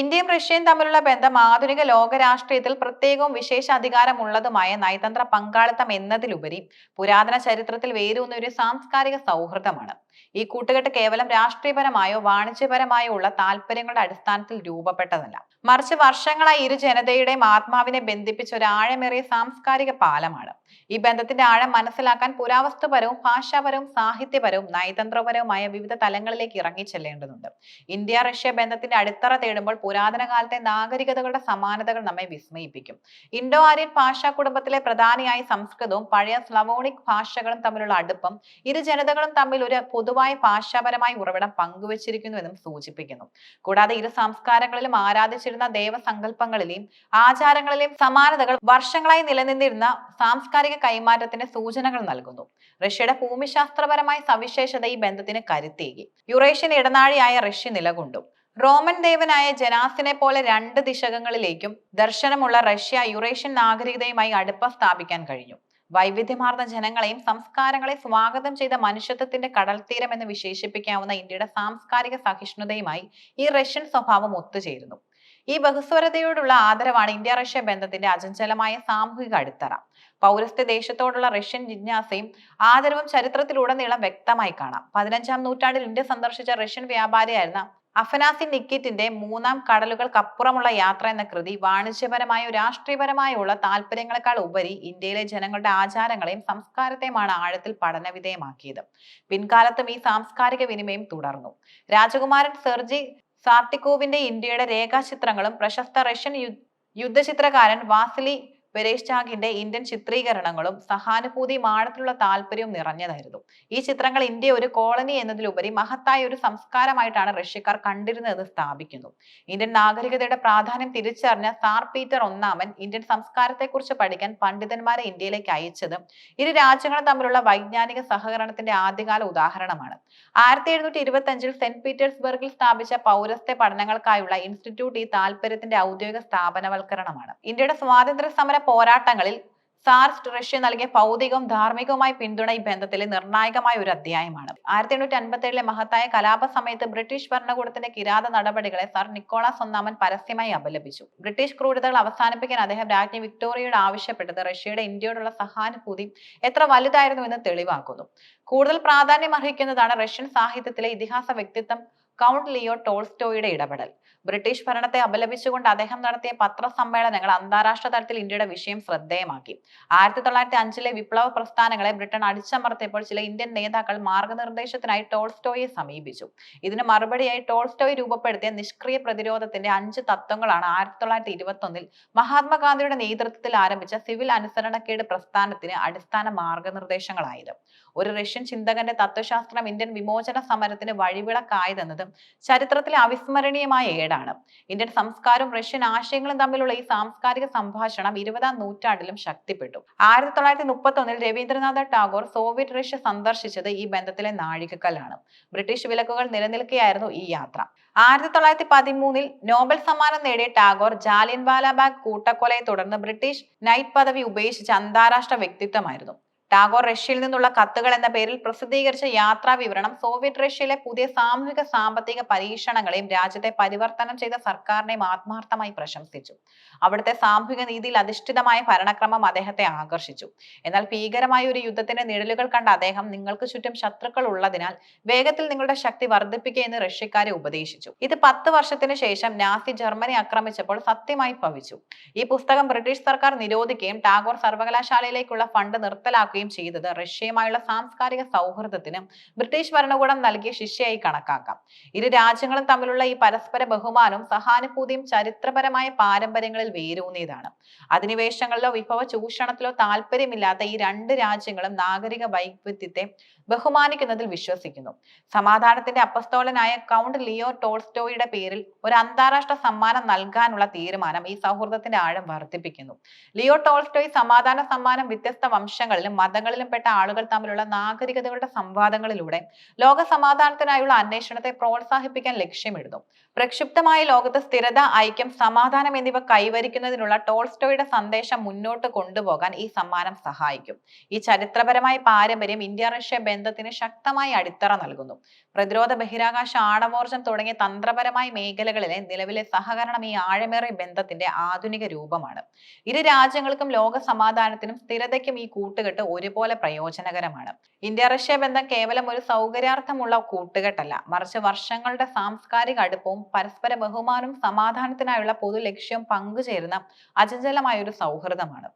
ഇന്ത്യയും റഷ്യയും തമ്മിലുള്ള ബന്ധം ആധുനിക ലോകരാഷ്ട്രീയത്തിൽ പ്രത്യേകവും വിശേഷ അധികാരമുള്ളതുമായ നയതന്ത്ര പങ്കാളിത്തം എന്നതിലുപരി പുരാതന ചരിത്രത്തിൽ വേരൂന്ന ഒരു സാംസ്കാരിക സൗഹൃദമാണ്. ഈ കൂട്ടുകെട്ട് കേവലം രാഷ്ട്രീയപരമായോ വാണിജ്യപരമായോ ഉള്ള താല്പര്യങ്ങളുടെ അടിസ്ഥാനത്തിൽ രൂപപ്പെട്ടതല്ല. മറിച്ച് വർഷങ്ങളായി ഇരു ജനതയുടെയും ആത്മാവിനെ ബന്ധിപ്പിച്ച ഒരു ആഴമേറിയ സാംസ്കാരിക പാലമാണ്. ഈ ബന്ധത്തിന്റെ ആഴം മനസ്സിലാക്കാൻ പുരാവസ്തുപരവും ഭാഷാപരവും സാഹിത്യപരവും നയതന്ത്രപരവുമായ വിവിധ തലങ്ങളിലേക്ക് ഇറങ്ങി ചെല്ലേണ്ടതുണ്ട്. ഇന്ത്യ റഷ്യ ബന്ധത്തിന്റെ അടിത്തറ തേടുമ്പോൾ പുരാതന കാലത്തെ നാഗരികതകളുടെ സമാനതകൾ നമ്മെ വിസ്മയിപ്പിക്കും. ഇൻഡോ ആര്യൻ ഭാഷാ കുടുംബത്തിലെ പ്രധാനിയായി സംസ്കൃതവും പഴയ സ്ലവോണിക് ഭാഷകളും തമ്മിലുള്ള അടുപ്പം ഇരു ജനതകളും തമ്മിൽ ഒരു പൊതുവായ ഭാഷാപരമായ ഉറവിടം പങ്കുവച്ചിരിക്കുന്നുവെന്നും സൂചിപ്പിക്കുന്നു. കൂടാതെ ഇരു സംസ്കാരങ്ങളിലും ആരാധിച്ചിരുന്ന ദേവസങ്കല്പങ്ങളിലെയും ആചാരങ്ങളിലെയും സമാനതകൾ വർഷങ്ങളായി നിലനിന്നിരുന്ന സാംസ്കാരിക കൈമാറ്റത്തിന് സൂചനകൾ നൽകുന്നു. റഷ്യയുടെ ഭൂമിശാസ്ത്രപരമായ സവിശേഷത ഈ ബന്ധത്തിന് കരുത്തേകി. യുറേഷ്യൻ ഇടനാഴിയായ റഷ്യ നിലകൊണ്ടു. റോമൻ ദേവനായ ജനാസിനെ പോലെ രണ്ട് ദിശകങ്ങളിലേക്കും ദർശനമുള്ള റഷ്യ യുറേഷ്യൻ നാഗരികതയുമായി അടുപ്പ സ്ഥാപിക്കാൻ കഴിഞ്ഞു. വൈവിധ്യമാർന്ന ജനങ്ങളെയും സംസ്കാരങ്ങളെ സ്വാഗതം ചെയ്ത മനുഷ്യത്വത്തിന്റെ കടൽത്തീരം എന്ന് വിശേഷിപ്പിക്കാവുന്ന ഇന്ത്യയുടെ സാംസ്കാരിക സഹിഷ്ണുതയുമായി ഈ റഷ്യൻ സ്വഭാവം ഒത്തുചേരുന്നു. ഈ ബഹുസ്വരതയോടുള്ള ആദരവാണ് ഇന്ത്യ റഷ്യ ബന്ധത്തിന്റെ അചഞ്ചലമായ സാമൂഹിക അടിത്തറ. പൗരസ്ത്യ ദേശത്തോടുള്ള റഷ്യൻ ജിജ്ഞാസയും ആദരവും ചരിത്രത്തിലുടനീളം വ്യക്തമായി കാണാം. പതിനഞ്ചാം നൂറ്റാണ്ടിൽ ഇന്ത്യ സന്ദർശിച്ച റഷ്യൻ വ്യാപാരിയായിരുന്ന അഫനാസി നിക്കിറ്റിന്റെ മൂന്നാം കടലുകൾക്കപ്പുറമുള്ള യാത്ര എന്ന കൃതി വാണിജ്യപരമായോ രാഷ്ട്രീയപരമായോ ഉള്ള താല്പര്യങ്ങളെക്കാൾ ഉപരി ഇന്ത്യയിലെ ജനങ്ങളുടെ ആചാരങ്ങളെയും സംസ്കാരത്തെയുമാണ് ആഴത്തിൽ പഠനവിധേയമാക്കിയത്. പിൻകാലത്തും ഈ സാംസ്കാരിക വിനിമയം തുടർന്നു. രാജകുമാരൻ സെർജി സാർട്ടിക്കോവിന്റെ ഇന്ത്യയുടെ രേഖാചിത്രങ്ങളും പ്രശസ്ത റഷ്യൻ യുദ്ധചിത്രകാരൻ വാസിലി വെരേഷ്ചാഗിന്റെ ഇന്ത്യൻ ചിത്രീകരണങ്ങളും സഹാനുഭൂതി മാണത്തിലുള്ള താല്പര്യവും നിറഞ്ഞതായിരുന്നു. ഈ ചിത്രങ്ങൾ ഇന്ത്യ ഒരു കോളനി എന്നതിലുപരി മഹത്തായ ഒരു സംസ്കാരമായിട്ടാണ് റഷ്യക്കാർ കണ്ടിരുന്നത് സ്ഥാപിക്കുന്നു. ഇന്ത്യൻ നാഗരികതയുടെ പ്രാധാന്യം തിരിച്ചറിഞ്ഞ സാർ പീറ്റർ ഒന്നാമൻ ഇന്ത്യൻ സംസ്കാരത്തെക്കുറിച്ച് പഠിക്കാൻ പണ്ഡിതന്മാരെ ഇന്ത്യയിലേക്ക് അയച്ചത് ഇരു രാജ്യങ്ങളും തമ്മിലുള്ള വൈജ്ഞാനിക സഹകരണത്തിന്റെ ആദ്യകാല ഉദാഹരണമാണ്. ആയിരത്തി എഴുന്നൂറ്റി ഇരുപത്തി അഞ്ചിൽ സെന്റ് പീറ്റേഴ്സ്ബർഗിൽ സ്ഥാപിച്ച പൗരസ്ത്യ പഠനങ്ങൾക്കായുള്ള ഇൻസ്റ്റിറ്റ്യൂട്ട് ഈ താല്പര്യത്തിന്റെ ഔദ്യോഗിക സ്ഥാപനവൽക്കരണമാണ്. ഇന്ത്യയുടെ സ്വാതന്ത്ര്യ സമര പോരാട്ടങ്ങളിൽ സാർസ് റഷ്യ നൽകിയ ഭൗതികവും ധാർമ്മികവുമായ പിന്തുണ ഈ ബന്ധത്തിലെ നിർണായകമായ ഒരു അധ്യായമാണ്. ആയിരത്തി എണ്ണൂറ്റി അൻപത്തി ഏഴിലെ മഹത്തായ കലാപ സമയത്ത് ബ്രിട്ടീഷ് ഭരണകൂടത്തിന്റെ കിരാത നടപടികളെ സാർ നിക്കോളാസ് ഒന്നാമൻ പരസ്യമായി അപലപിച്ചു. ബ്രിട്ടീഷ് ക്രൂരതകൾ അവസാനിപ്പിക്കാൻ അദ്ദേഹം രാജ്ഞി വിക്ടോറിയയോട് ആവശ്യപ്പെട്ടത് റഷ്യയുടെ ഇന്ത്യയോടുള്ള സഹാനുഭൂതി എത്ര വലുതായിരുന്നു എന്ന് തെളിവാക്കുന്നു. കൂടുതൽ പ്രാധാന്യം അർഹിക്കുന്നതാണ് റഷ്യൻ സാഹിത്യത്തിലെ ഇതിഹാസ വ്യക്തിത്വം കൗണ്ട് ലിയോ ടോൾസ്റ്റോയുടെ ഇടപെടൽ. ബ്രിട്ടീഷ് ഭരണത്തെ അപലപിച്ചുകൊണ്ട് അദ്ദേഹം നടത്തിയ പത്രസമ്മേളനങ്ങൾ അന്താരാഷ്ട്ര തലത്തിൽ ഇന്ത്യയുടെ വിഷയം ശ്രദ്ധേയമാക്കി. ആയിരത്തി തൊള്ളായിരത്തി അഞ്ചിലെ വിപ്ലവ പ്രസ്ഥാനങ്ങളെ ബ്രിട്ടൻ അടിച്ചമർത്തിയപ്പോൾ ചില ഇന്ത്യൻ നേതാക്കൾ മാർഗനിർദ്ദേശത്തിനായി ടോൾസ്റ്റോയെ സമീപിച്ചു. ഇതിന് മറുപടിയായി ടോൾസ്റ്റോയ് രൂപപ്പെടുത്തിയ നിഷ്ക്രിയ പ്രതിരോധത്തിന്റെ അഞ്ച് തത്വങ്ങളാണ് ആയിരത്തി തൊള്ളായിരത്തി ഇരുപത്തി ഒന്നിൽ മഹാത്മാഗാന്ധിയുടെ നേതൃത്വത്തിൽ ആരംഭിച്ച സിവിൽ അനുസരണക്കേട് പ്രസ്ഥാനത്തിന് അടിസ്ഥാന മാർഗനിർദ്ദേശങ്ങളായത്. ഒരു റഷ്യൻ ചിന്തകന്റെ തത്വശാസ്ത്രം ഇന്ത്യൻ വിമോചന സമരത്തിന് വഴിവിളക്കായതെന്നതും ചരിത്രത്തിലെ അവിസ്മരണീയമായ ഏടാണ്. ഇന്ത്യൻ സംസ്കാരവും റഷ്യൻ ആശയങ്ങളും തമ്മിലുള്ള ഈ സാംസ്കാരിക സംഭാഷണം ഇരുപതാം നൂറ്റാണ്ടിലും ശക്തിപ്പെട്ടു. ആയിരത്തി തൊള്ളായിരത്തി മുപ്പത്തി ഒന്നിൽ രവീന്ദ്രനാഥ ടാഗോർ സോവിയറ്റ് റഷ്യ സന്ദർശിച്ചത് ഈ ബന്ധത്തിലെ നാഴികക്കല്ലാണ്. ബ്രിട്ടീഷ് വിലക്കുകൾ നിലനിൽക്കുകയായിരുന്നു ഈ യാത്ര. ആയിരത്തി തൊള്ളായിരത്തി പതിമൂന്നിൽ നോബൽ സമ്മാനം നേടിയ ടാഗോർ ജാലിയൻവാലാബാഗ് കൂട്ടക്കൊലയെ തുടർന്ന് ബ്രിട്ടീഷ് നൈറ്റ് പദവി ഉപേക്ഷിച്ച അന്താരാഷ്ട്ര വ്യക്തിത്വമായിരുന്നു. ടാഗോർ റഷ്യയിൽ നിന്നുള്ള കത്തുകൾ എന്ന പേരിൽ പ്രസിദ്ധീകരിച്ച യാത്രാ വിവരണം സോവിയറ്റ് റഷ്യയിലെ പുതിയ സാമൂഹിക സാമ്പത്തിക പരീക്ഷണങ്ങളെയും രാജ്യത്തെ പരിവർത്തനം ചെയ്ത സർക്കാരിനെയും ആത്മാർത്ഥമായി പ്രശംസിച്ചു. അവിടുത്തെ സാമൂഹിക നീതിയിൽ അധിഷ്ഠിതമായ ഭരണക്രമം അദ്ദേഹത്തെ ആകർഷിച്ചു. എന്നാൽ ഭീകരമായ ഒരു യുദ്ധത്തിന്റെ നിഴലുകൾ കണ്ട അദ്ദേഹം നിങ്ങൾക്ക് ചുറ്റും ശത്രുക്കൾ ഉള്ളതിനാൽ വേഗത്തിൽ നിങ്ങളുടെ ശക്തി വർദ്ധിപ്പിക്കുക എന്ന് റഷ്യക്കാരെ ഉപദേശിച്ചു. ഇത് പത്ത് വർഷത്തിന് ശേഷം നാസി ജർമ്മനി ആക്രമിച്ചപ്പോൾ സത്യമായി ഭവിച്ചു. ഈ പുസ്തകം ബ്രിട്ടീഷ് സർക്കാർ നിരോധിക്കുകയും ടാഗോർ സർവകലാശാലയിലേക്കുള്ള ഫണ്ട് നിർത്തലാക്കുകയും ചെയ്തത്. റഷ്യയുമായുള്ള സാംസ്കാരിക സൗഹൃദത്തിന് ബ്രിട്ടീഷ് ഭരണകൂടം നൽകിയ ശിക്ഷയായി കണക്കാക്കാം. ഇരു രാജ്യങ്ങളും തമ്മിലുള്ള ഈ പരസ്പര ബഹുമാനവും സഹാനുഭൂതിയും ചരിത്രപരമായ പാരമ്പര്യങ്ങളിൽ വേരൂന്നിയതാണ്. അധിനിവേശങ്ങളിലോ വിഭവ ചൂഷണത്തിലോ താല്പര്യമില്ലാത്ത ഈ രണ്ട് രാജ്യങ്ങളും നാഗരിക വൈവിധ്യത്തെ ബഹുമാനിക്കുന്നതിൽ വിശ്വസിക്കുന്നു. സമാധാനത്തിന്റെ അപ്പസ്തോലനായ കൗണ്ട് ലിയോ ടോൾസ്റ്റോയുടെ പേരിൽ ഒരു അന്താരാഷ്ട്ര സമ്മാനം നൽകാനുള്ള തീരുമാനം ഈ സൗഹൃദത്തിന്റെ ആഴം വർദ്ധിപ്പിക്കുന്നു. ലിയോ ടോൾസ്റ്റോയ് സമാധാന സമ്മാനം വ്യത്യസ്ത വംശങ്ങളിലും മതങ്ങളിലും പെട്ട ആളുകൾ തമ്മിലുള്ള നാഗരികതകളുടെ സംവാദങ്ങളിലൂടെ ലോക സമാധാനത്തിനായുള്ള അന്വേഷണത്തെ പ്രോത്സാഹിപ്പിക്കാൻ ലക്ഷ്യമിടുന്നു. പ്രക്ഷുബ്ധമായ ലോകത്ത് സ്ഥിരത ഐക്യം സമാധാനം എന്നിവ കൈവരിക്കുന്നതിനുള്ള ടോൾസ്റ്റോയുടെ സന്ദേശം മുന്നോട്ട് കൊണ്ടുപോകാൻ ഈ സമ്മാനം സഹായിക്കും. ഈ ചരിത്രപരമായ പാരമ്പര്യം ഇന്ത്യ റഷ്യ ബന്ധത്തിന് ശക്തമായി അടിത്തറ നൽകുന്നു. പ്രതിരോധ ബഹിരാകാശ ആണവോർജം തുടങ്ങിയ തന്ത്രപരമായ മേഖലകളിലെ നിലവിലെ സഹകരണം ഈ ആഴമേറിയ ബന്ധത്തിന്റെ ആധുനിക രൂപമാണ്. ഇരു രാജ്യങ്ങൾക്കും ലോക സമാധാനത്തിനും സ്ഥിരതയ്ക്കും ഈ കൂട്ടുകെട്ട് ഒരുപോലെ പ്രയോജനകരമാണ്. ഇന്ത്യ റഷ്യ ബന്ധം കേവലം ഒരു സൗകര്യാർത്ഥമുള്ള കൂട്ടുകെട്ടല്ല. മറിച്ച് വർഷങ്ങളുടെ സാംസ്കാരിക അടുപ്പവും പരസ്പര ബഹുമാനവും സമാധാനത്തിനായുള്ള പൊതു ലക്ഷ്യവും പങ്കുചേരുന്ന അചഞ്ചലമായ ഒരു സൗഹൃദമാണ്.